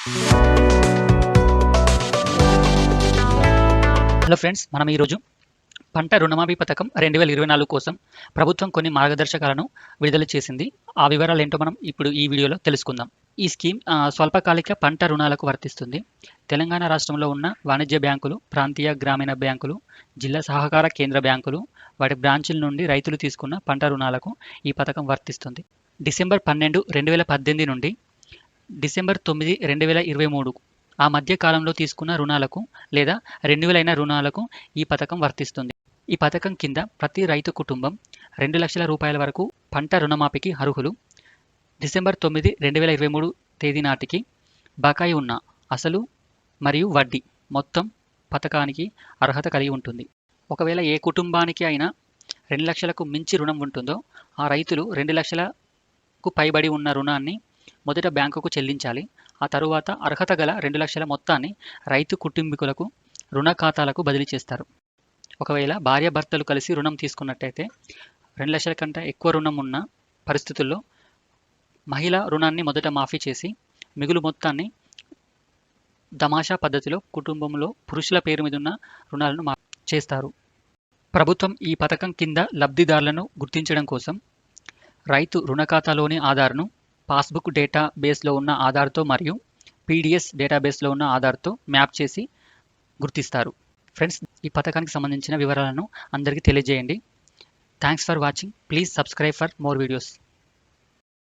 Hello friends మనం ఈరోజు పంట రుణమాఫీ పథకం రెండు వేల ఇరవై నాలుగు కోసం ప్రభుత్వం కొన్ని మార్గదర్శకాలను విడుదల చేసింది. ఆ వివరాలు ఏంటో మనం ఇప్పుడు ఈ వీడియోలో తెలుసుకుందాం. ఈ స్కీమ్ స్వల్పకాలిక పంట రుణాలకు వర్తిస్తుంది. తెలంగాణ రాష్ట్రంలో ఉన్న వాణిజ్య బ్యాంకులు ప్రాంతీయ గ్రామీణ బ్యాంకులు జిల్లా సహకార కేంద్ర బ్యాంకులు వాటి బ్రాంచుల నుండి రైతులు తీసుకున్న పంట రుణాలకు ఈ పథకం వర్తిస్తుంది. డిసెంబర్ పన్నెండు రెండు వేల పద్దెనిమిది నుండి డిసెంబర్ తొమ్మిది రెండు వేల ఇరవై మూడు. ఆ మధ్య కాలంలో తీసుకున్న రుణాలకు లేదా రెన్యువల్ రుణాలకు ఈ పథకం వర్తిస్తుంది. ఈ పథకం కింద ప్రతి రైతు కుటుంబం రెండు లక్షల రూపాయల వరకు పంట రుణమాఫీకి అర్హులు. డిసెంబర్ తొమ్మిది రెండు వేల ఇరవై మూడు తేదీ నాటికి బకాయి ఉన్న అసలు మరియు వడ్డీ మొత్తం పథకానికి అర్హత కలిగి ఉంటుంది. ఒకవేళ ఏ కుటుంబానికి అయినా రెండు లక్షలకు మించి రుణం ఉంటుందో ఆ రైతులు రెండు లక్షలకు పైబడి ఉన్న రుణాన్ని మొదట బ్యాంకుకు చెల్లించాలి. ఆ తరువాత అర్హత గల రెండు లక్షల మొత్తాన్ని రైతు కుటుంబీకులకు రుణ ఖాతాలకు బదిలీ చేస్తారు. ఒకవేళ భార్యాభర్తలు కలిసి రుణం తీసుకున్నట్టయితే రెండు లక్షల కంటే ఎక్కువ రుణం ఉన్న పరిస్థితుల్లో మహిళ రుణాన్ని మొదట మాఫీ చేసి మిగులు మొత్తాన్ని దమాషా పద్ధతిలో కుటుంబంలో పురుషుల పేరు మీద ఉన్న రుణాలను మా చేస్తారు. ప్రభుత్వం ఈ పథకం కింద లబ్ధిదారులను గుర్తించడం కోసం రైతు రుణ ఖాతాలోని ఆధార్ను పాస్బుక్ డేటా బేస్లో ఉన్న ఆధార్తో మరియు పీడిఎస్ డేటాబేస్లో ఉన్న ఆధార్తో మ్యాప్ చేసి గుర్తిస్తారు. ఫ్రెండ్స్ ఈ పథకానికి సంబంధించిన వివరాలను అందరికీ తెలియజేయండి. Thanks for watching. Please subscribe for more videos.